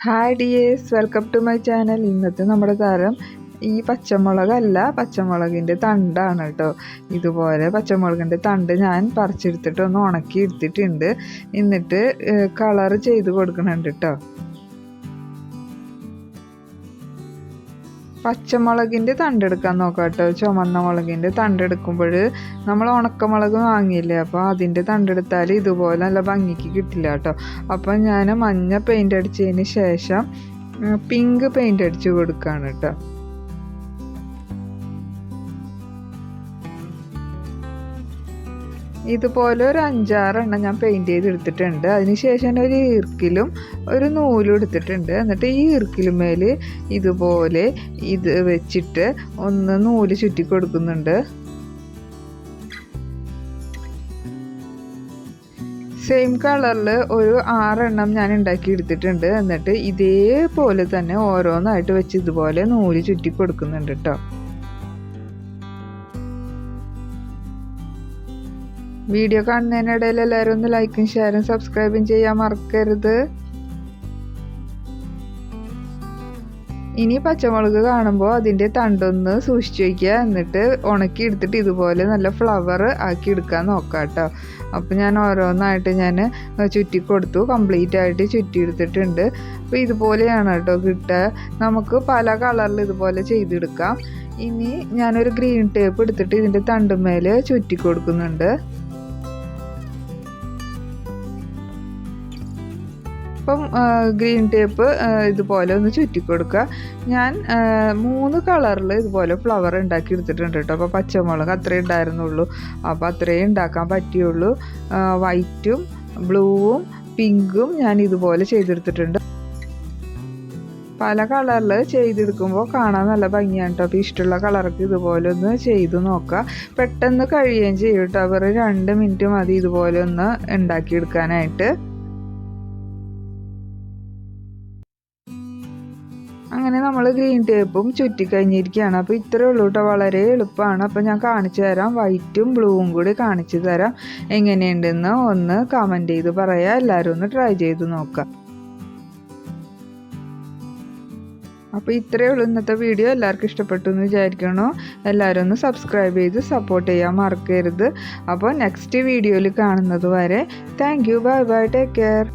Hi dears welcome to my channel ഇന്നത്തെ നമ്മുടെ താരം ഈ പച്ചമുളകല്ല പച്ചമുളകിന്റെ തണ്ടാണ് കേട്ടോ. ഇതുപോലെ പച്ചമുളകിന്റെ തണ്ട് ഞാൻ പറിച്ചെടുത്തിട്ട് ഒന്ന് ഉണക്കി എടുത്തിട്ടുണ്ട് എന്നിട്ട് കളർ ചെയ്ത് കൊടുക്കണുണ്ട് കേട്ടോ. പച്ചമുളകിന്റെ തണ്ടെടുക്കാൻ നോക്കാം കേട്ടോ. ചുമന്ന മുളകിന്റെ തണ്ടെടുക്കുമ്പോൾ നമ്മൾ ഉണക്കമുളക് വാങ്ങിയില്ലേ അപ്പോൾ അതിന്റെ തണ്ടെടുത്താൽ ഇതുപോലെ നല്ല ഭംഗിക്ക് കിട്ടില്ല കേട്ടോ. അപ്പോൾ ഞാൻ മഞ്ഞ പെയിന്റ് അടിച്ചതിന് ശേഷം പിങ്ക് പെയിന്റ് അടിച്ച് കൊടുക്കുകയാണ് കേട്ടോ. ഇതുപോലെ ഒരു അഞ്ചാറെണ്ണം ഞാൻ പെയിന്റ് ചെയ്തെടുത്തിട്ടുണ്ട്. അതിനുശേഷം ഒരു ഈർക്കിലും ഒരു നൂലും എടുത്തിട്ടുണ്ട്. എന്നിട്ട് ഈ ഈർക്കിലുമേൽ ഇതുപോലെ ഇത് വെച്ചിട്ട് ഒന്ന് നൂൽ ചുറ്റി കൊടുക്കുന്നുണ്ട്. സെയിം കളറിൽ ഒരു ആറെണ്ണം ഞാൻ ഉണ്ടാക്കി എടുത്തിട്ടുണ്ട്. എന്നിട്ട് ഇതേപോലെ തന്നെ ഓരോന്നായിട്ട് വെച്ച് ഇതുപോലെ നൂൽ ചുറ്റി കൊടുക്കുന്നുണ്ട് കേട്ടോ വീഡിയോ കാണുന്നതിനിടയിൽ എല്ലാവരും ഒന്ന് ലൈക്കും ഷെയറും സബ്സ്ക്രൈബും ചെയ്യാൻ മറക്കരുത്. ഇനി പച്ചമുളക് കാണുമ്പോൾ അതിന്റെ തണ്ടൊന്ന് സൂക്ഷിച്ചു വയ്ക്കുക. എന്നിട്ട് ഉണക്കി എടുത്തിട്ട് ഇതുപോലെ നല്ല ഫ്ലവർ ആക്കി എടുക്കാൻ നോക്കാം കേട്ടോ. അപ്പോൾ ഞാൻ ഓരോന്നായിട്ട് ഞാൻ ചുറ്റി കൊടുത്തു. കംപ്ലീറ്റ് ആയിട്ട് ചുറ്റി എടുത്തിട്ടുണ്ട്. അപ്പോൾ ഇതുപോലെയാണ് കേട്ടോ കിട്ടുക. നമുക്ക് പല കളറിൽ ഇതുപോലെ ചെയ്തെടുക്കാം. ഇനി ഞാനൊരു ഗ്രീൻ ടേപ്പ് എടുത്തിട്ട് ഇതിന്റെ തണ്ടുമേൽ ചുറ്റി കൊടുക്കുന്നുണ്ട്. അപ്പം ഗ്രീൻ ടേപ്പ് ഇതുപോലെ ഒന്ന് ചുറ്റി കൊടുക്കുക ഞാൻ മൂന്ന് കളറിൽ ഇതുപോലെ ഫ്ലവർ ഉണ്ടാക്കി എടുത്തിട്ടുണ്ട് കേട്ടോ. അപ്പോൾ പച്ചമുളക് അത്രേ ഉണ്ടായിരുന്നുള്ളൂ. അപ്പോൾ അത്രയും ഉണ്ടാക്കാൻ പറ്റിയുള്ളൂ. വൈറ്റും ബ്ലൂവും പിങ്കും ഞാൻ ഇതുപോലെ ചെയ്തെടുത്തിട്ടുണ്ട്. പല കളറിൽ ചെയ്തെടുക്കുമ്പോൾ കാണാൻ നല്ല ഭംഗിയാണ് കേട്ടോ. അപ്പോൾ ഇഷ്ടമുള്ള കളർക്ക് ഇതുപോലെ ഒന്ന് ചെയ്ത് നോക്കുക. പെട്ടെന്ന് കഴിയുകയും ചെയ്യും കേട്ടോ. അവർ രണ്ട് മിനിറ്റ് മതി ഇതുപോലെ ഒന്ന് ഉണ്ടാക്കിയെടുക്കാനായിട്ട്. അങ്ങനെ നമ്മൾ ഗ്രീൻ ടേപ്പും ചുറ്റിക്കഴിഞ്ഞിരിക്കുകയാണ് അപ്പോൾ ഇത്രയേ ഉള്ളൂ കേട്ടോ വളരെ എളുപ്പമാണ് അപ്പോൾ ഞാൻ കാണിച്ചു തരാം. വൈറ്റും ബ്ലൂവും കൂടി കാണിച്ചു തരാം. എങ്ങനെയുണ്ടെന്ന് ഒന്ന് കമന്റ് ചെയ്ത് പറയാം. എല്ലാവരും ഒന്ന് ട്രൈ ചെയ്ത് നോക്കുക അപ്പോൾ ഇത്രയേ ഉള്ളൂ ഇന്നത്തെ വീഡിയോ എല്ലാവർക്കും ഇഷ്ടപ്പെട്ടു എന്ന് വിചാരിക്കണു. എല്ലാവരും ഒന്ന് സബ്സ്ക്രൈബ് ചെയ്ത് സപ്പോർട്ട് ചെയ്യാൻ മറക്കരുത്. അപ്പോൾ നെക്സ്റ്റ് വീഡിയോയിൽ കാണുന്നത് വരെ thank you bye bye take care